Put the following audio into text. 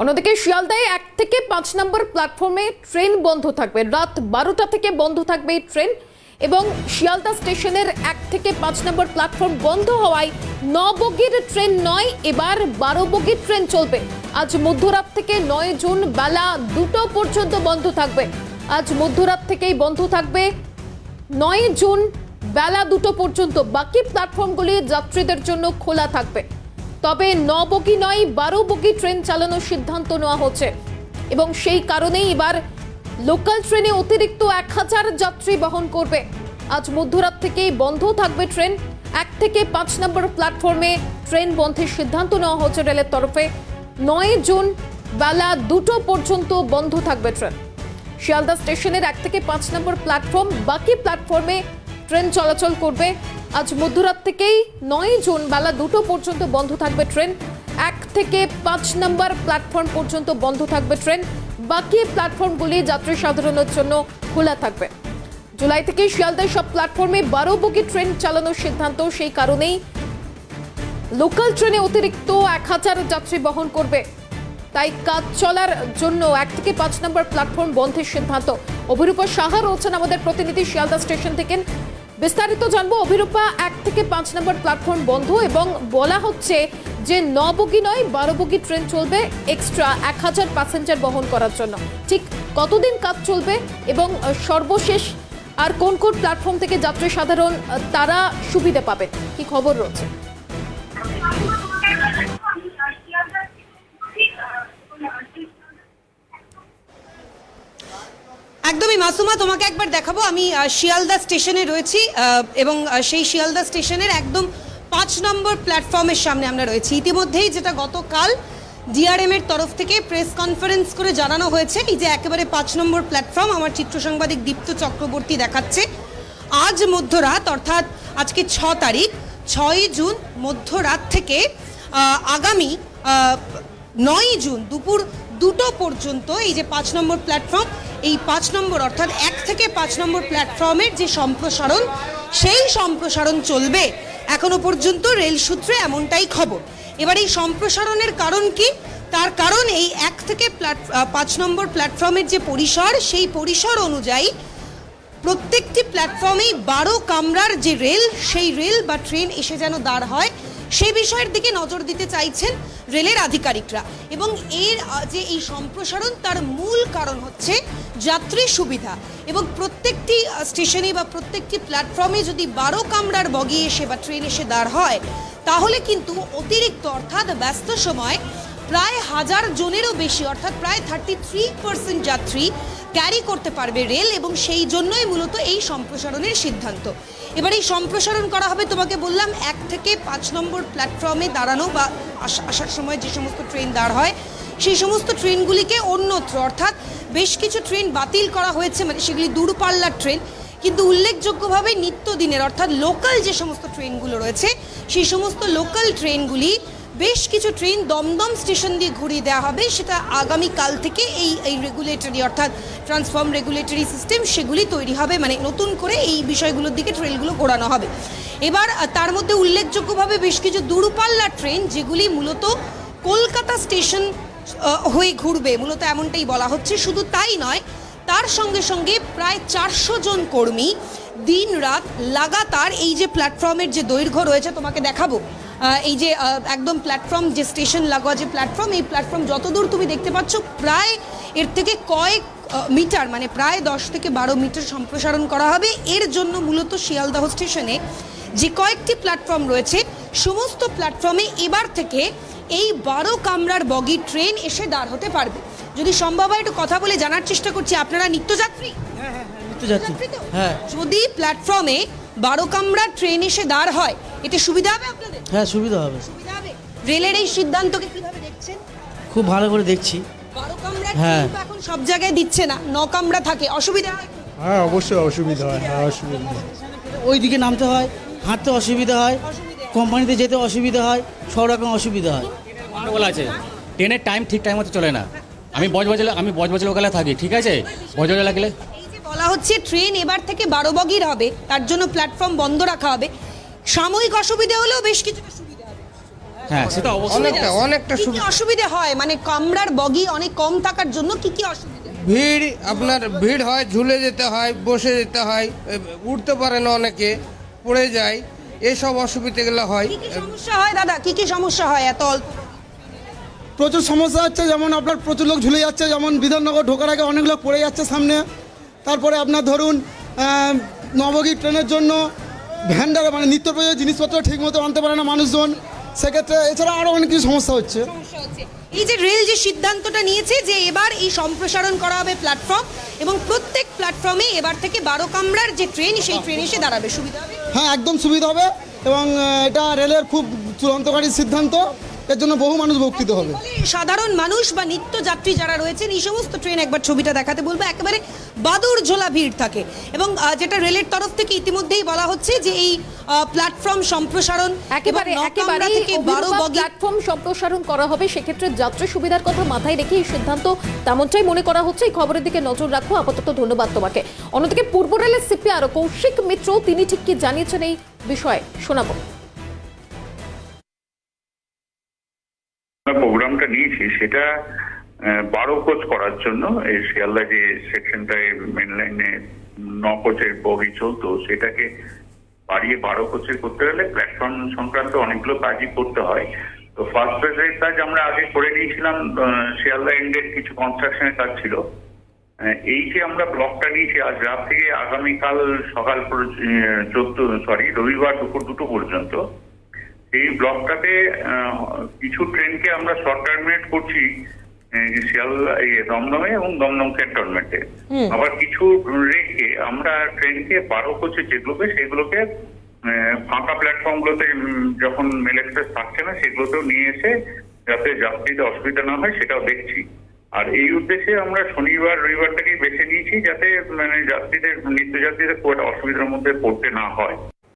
অন্যদিকে শিয়ালদায় এক থেকে পাঁচ নম্বর প্ল্যাটফর্মে ট্রেন বন্ধ থাকবে। রাত বারোটা থেকে বন্ধ থাকবে এই ট্রেন এবং শিয়ালদা স্টেশনের এক থেকে পাঁচ নম্বর প্ল্যাটফর্ম বন্ধ হওয়ায় ন বগির ট্রেন নয়, এবার বারো বগির ট্রেন চলবে। আজ মধ্যরাত থেকে নয় জুন বেলা দুটো পর্যন্ত বন্ধ থাকবে। আজ মধ্যরাত থেকেই বন্ধ থাকবে। নয় জুন বেলা দুটো পর্যন্ত বাকি প্ল্যাটফর্মগুলি যাত্রীদের জন্য খোলা থাকবে। তবে ন বগি নয় বারো বগি ট্রেন চালানোর সিদ্ধান্ত নেওয়া হচ্ছে। এবং সেই কারণেই এবার লোকাল ট্রেনে অতিরিক্ত এক হাজার যাত্রী বহন করবে। আজ মধ্যরাত থেকেই বন্ধ থাকবে ট্রেন। এক থেকে পাঁচ নম্বর প্ল্যাটফর্মে ট্রেন বন্ধের সিদ্ধান্ত নেওয়া হচ্ছে রেলের তরফে। নয় জুন বেলা দুটো পর্যন্ত বন্ধ থাকবে ট্রেন। শিয়ালদা স্টেশনের এক থেকে পাঁচ নম্বর প্ল্যাটফর্ম, বাকি প্ল্যাটফর্মে ট্রেন চলাচল করবে। আজ মধ্যরাত থেকেই নয় জুন বেলা দুটো পর্যন্ত বন্ধ থাকবে ট্রেন। এক থেকে পাঁচ নম্বর প্ল্যাটফর্ম পর্যন্ত বন্ধ থাকবে ট্রেন। বাকি প্ল্যাটফর্মগুলি যাত্রী সাধারণের জন্য খোলা থাকবে। জুলাই থেকে শিয়ালদায় সব প্ল্যাটফর্মে বারো বগি ট্রেন চালানোর সিদ্ধান্ত সেই কারণেই লোকাল ট্রেনে অতিরিক্ত এক হাজার যাত্রী বহন করবে। তাই কাজ চলার জন্য এক থেকে পাঁচ নম্বর প্ল্যাটফর্ম বন্ধের সিদ্ধান্ত। অভিরূপা সাহা রয়েছেন আমাদের প্রতিনিধি শিয়ালদা স্টেশন থেকে। বিস্তারিত জানব অভিরূপা, এক থেকে পাঁচ নম্বর প্ল্যাটফর্ম বন্ধ এবং বলা হচ্ছে যে ন বগি নয় বারো বগি ট্রেন চলবে এক্সট্রা এক হাজার প্যাসেঞ্জার বহন করার জন্য। ঠিক কতদিন কাজ চলবে এবং সর্বশেষ আর কোন কোন প্ল্যাটফর্ম থেকে যাত্রী সাধারণ, তারা সুবিধা পাবে? কি খবর রয়েছে? একদমই, মাসুমা, তোমাকে একবার দেখাবো। আমি শিয়ালদা স্টেশনে রয়েছি এবং সেই শিয়ালদা স্টেশনের একদম পাঁচ নম্বর প্ল্যাটফর্মের সামনে আমরা রয়েছি। ইতিমধ্যেই যেটা গতকাল ডিআরএম এর তরফ থেকে প্রেস কনফারেন্স করে জানানো হয়েছে, এই যে একেবারে পাঁচ নম্বর প্ল্যাটফর্ম, আমার চিত্র সাংবাদিক দীপ্ত চক্রবর্তী দেখাচ্ছে। আজ মধ্যরাত, অর্থাৎ আজকে ছ তারিখ, ছয় জুন মধ্যরাত থেকে আগামী নয় জুন দুপুর দুটো পর্যন্ত এই যে পাঁচ নম্বর প্ল্যাটফর্ম এই পাঁচ নম্বর অর্থাৎ এক থেকে পাঁচ নম্বর প্ল্যাটফর্মের যে সম্প্রসারণ, সেই সম্প্রসারণ চলবে এখনও পর্যন্ত রেল সূত্রে এমনটাই খবর। এবার এই সম্প্রসারণের কারণ কি? তার কারণ এই এক থেকে প্ল্যাট পাঁচ নম্বর প্ল্যাটফর্মের যে পরিসর, সেই পরিসর অনুযায়ী প্রত্যেকটি প্ল্যাটফর্মেই বারো কামরার যে রেল, সেই রেল বা ট্রেন এসে যেন দাঁড় হয়, সেই বিষয়ের দিকে নজর দিতে চাইছেন রেলের আধিকারিকরা। এবং এর যে এই সম্প্রসারণ, তার মূল কারণ হচ্ছে যাত্রী সুবিধা। এবং প্রত্যেকটি স্টেশনে বা প্রত্যেকটি প্ল্যাটফর্মে যদি বারো কামরার বগি এসে বা ট্রেন এসে দাঁড় হয়, তাহলে কিন্তু অতিরিক্ত, অর্থাৎ ব্যস্ত সময় প্রায় হাজার জনেরও বেশি, অর্থাৎ প্রায় থার্টি থ্রি পার্সেন্ট যাত্রী ক্যারি করতে পারবে রেল এবং সেই জন্যই মূলত এই সম্প্রসারণের সিদ্ধান্ত। এবার এই সম্প্রসারণ করা হবে, তোমাকে বললাম, এক থেকে পাঁচ নম্বর প্ল্যাটফর্মে দাঁড়ানো বা আসা- আসার সময় যে সমস্ত ট্রেন দাঁড় হয়, সেই সমস্ত ট্রেনগুলিকে অন্যত্র, অর্থাৎ বেশ কিছু ট্রেন বাতিল করা হয়েছে মানে সেগুলি দূরপাল্লার ট্রেন কিন্তু উল্লেখযোগ্যভাবে নিত্যদিনের, অর্থাৎ লোকাল যে সমস্ত ট্রেনগুলো রয়েছে, সেই সমস্ত লোকাল ট্রেনগুলি বেশ কিছু ট্রেন দমদম স্টেশন দিয়ে ঘুরিয়ে দেওয়া হবে। সেটা আগামী কাল থেকে এই এই রেগুলেটরি অর্থাৎ ট্রান্সফর্ম রেগুলেটরি সিস্টেম সেগুলি তৈরি হবে। মানে নতুন করে এই বিষয়গুলোর দিকে ট্রেনগুলো ঘোরানো হবে। এবার তার মধ্যে উল্লেখযোগ্যভাবে বেশ কিছু দূরপাল্লার ট্রেন যেগুলি মূলত কলকাতা স্টেশন হয়ে ঘুরবে, মূলত এমনটাই বলা হচ্ছে। শুধু তাই নয়, তার সঙ্গে সঙ্গে প্রায় চারশো জন কর্মী দিন রাত লাগাতার এই যে প্ল্যাটফর্মের যে দৈর্ঘ্য রয়েছে, তোমাকে দেখাবো। এই যে একদম প্ল্যাটফর্ম যে স্টেশন লাগোয়া যে প্ল্যাটফর্ম এই প্ল্যাটফর্ম যতদূর তুমি দেখতে পাচ্ছ প্রায় এর থেকে কয়েক মিটার মানে প্রায় দশ থেকে বারো মিটার সম্প্রসারণ করা হবে। এর জন্য মূলত শিয়ালদহ স্টেশনে যে কয়েকটি প্ল্যাটফর্ম রয়েছে সমস্ত প্ল্যাটফর্মে এবার থেকে এই বারো কামরার বগি ট্রেন এসে দাঁড় হতে পারবে। যদি সম্ভব হয় একটু কথা বলে জানার চেষ্টা করছি আপনারা নিত্যযাত্রী? নিত্যযাত্রী। তো? হ্যাঁ। যদি প্ল্যাটফর্মে বারো কামরার ট্রেন এসে দাঁড় হয় এতে সুবিধা হবে হ্যাঁ সুবিধা হবে। সুবিধা রেলের এই সিদ্ধান্তকে কীভাবে দেখছেন? খুব ভালো করে দেখছি। হ্যাঁ। এখন সব জায়গায় দিচ্ছে না ন কামরা থাকে। অসুবিধা হয়? হ্যাঁ অবশ্যই অসুবিধা হয়। হ্যাঁ অসুবিধা হয়। ওই দিকে নামতে হয় হাঁটতে অসুবিধা হয় কোম্পানিতে যেতে অসুবিধা হয় সব রকম অসুবিধা হয়। গন্ডগোল আছে ট্রেনের টাইম ঠিক টাইম মতো চলে না। আমি বজবজলে আমি বজবজ লোকালে থাকি ঠিক আছে? বজবজলা গেলে এই যে বলা হচ্ছে ট্রেন এবার থেকে বারো বগির হবে তার জন্য প্ল্যাটফর্ম বন্ধ রাখা হবে। সাময়িক অসুবিধা হলেও বেশ কিছুটা সুবিধা হবে। হ্যাঁ সেটা অবশ্যই। অনেকটা অনেকটা কি কি সুবিধা। অসুবিধা হয়? মানে কামরার বগি অনেক কম থাকার জন্য কি কি অসুবিধা ভিড় আপনার ভিড় হয় ঝুলে যেতে হয় বসে যেতে হয় এ, উঠতে পারে না অনেকে পড়ে যায় এইসব অসুবিধাগুলো হয়। কি কি সমস্যা হয় দাদা? কি কি সমস্যা হয় এত অল্প? প্রচুর সমস্যা হচ্ছে যেমন আপনার প্রচুর লোক ঝুলে যাচ্ছে যেমন বিধাননগর ঢোকার আগে অনেক লোক পড়ে যাচ্ছে সামনে। তারপরে আপনার ধরুন আহ, নবগী ট্রেনের জন্য ভ্যান্ডার মানে নিত্য প্রয়োজনীয় জিনিসপত্র ঠিকমতো আনতে পারে না মানুষজন। সেক্ষেত্রে এছাড়া আরও অনেক কিছু সমস্যা হচ্ছে। এই যে রেল যে সিদ্ধান্তটা নিয়েছে যে এবার এই সম্প্রসারণ করা হবে প্ল্যাটফর্ম এবং প্রত্যেক প্ল্যাটফর্মে এবার থেকে বারো কামরার যে ট্রেন সেই ট্রেন এসে দাঁড়াবে। সুবিধা হবে? হ্যাঁ একদম সুবিধা হবে এবং এটা রেলের খুব চূড়ান্তকারী সিদ্ধান্ত। এর জন্য বহু মানুষ উপকৃত হবে। সাধারণ মানুষ বা নিত্য যাত্রী যারা রয়েছেন এই সমস্ত ট্রেন একবার ছবিটা দেখাতে বলব একেবারে বাদুর ঝোলা ভিড় থাকে। এবং যেটা রেলের তরফ থেকে ইতিমধ্যেই বলা হচ্ছে যে এই প্ল্যাটফর্ম সম্প্রসারণ একেবারে একেবারে থেকে বারো বগি প্ল্যাটফর্ম সম্প্রসারণ করা হবে। সেক্ষেত্রে যাত্রী সুবিধার কথা মাথায় রেখে এই সিদ্ধান্ত তেমনটাই মনে করা হচ্ছে। এই খবরের দিকে নজর রাখো। আপাতত ধন্যবাদ তোমাকে। অন্যদিকে পূর্ব রেলের সিপিআর কৌশিক মিত্র তিনি ঠিক কি জানিয়েছেন এই বিষয়ে শোনাবো। প্রোগ্রামটা সেটা বারো কোচ করার জন্য, এই শিয়ালদা যে সেকশনটায় মেন লাইনে ন কোচের বগি চলতো, সেটাকে বাড়িয়ে বারো কোচের করতে গেলে প্ল্যাটফর্ম সংক্রান্ত অনেকগুলো কাজই করতে হয়। তো ফার্স্ট ফেজের কাজ আমরা আগে করে নিয়েছিলাম শিয়ালদা এন্ডের কিছু কনস্ট্রাকশনের কাজ ছিল। এই যে আমরা ব্লকটা নিয়েছি, আজ রাত থেকে আগামীকাল সকাল চোদ্দ সরি রবিবার দুপুর দুটো পর্যন্ত এই ব্লকটাতে কিছু ট্রেনকে আমরা শর্ট টার্মিনেট করছি শিয়ালদা এই দমদমে এবং দমদম ক্যান্টনমেন্টে আবার কিছু রেখে আমরা ট্রেনকে বারো কোচে যেগুলোকে সেগুলোকে ফাঁকা প্ল্যাটফর্মগুলোতে যখন মেল এক্সপ্রেস থাকছে না সেগুলোতেও নিয়ে এসে যাতে যাত্রীদের অসুবিধা না হয় সেটাও দেখছি। আর এই উদ্দেশ্যে আমরা শনিবার রবিবারটাকেই বেছে নিয়েছি যাতে মানে যাত্রীদের নিত্য যাত্রীদের খুব একটা অসুবিধার মধ্যে পড়তে না হয়।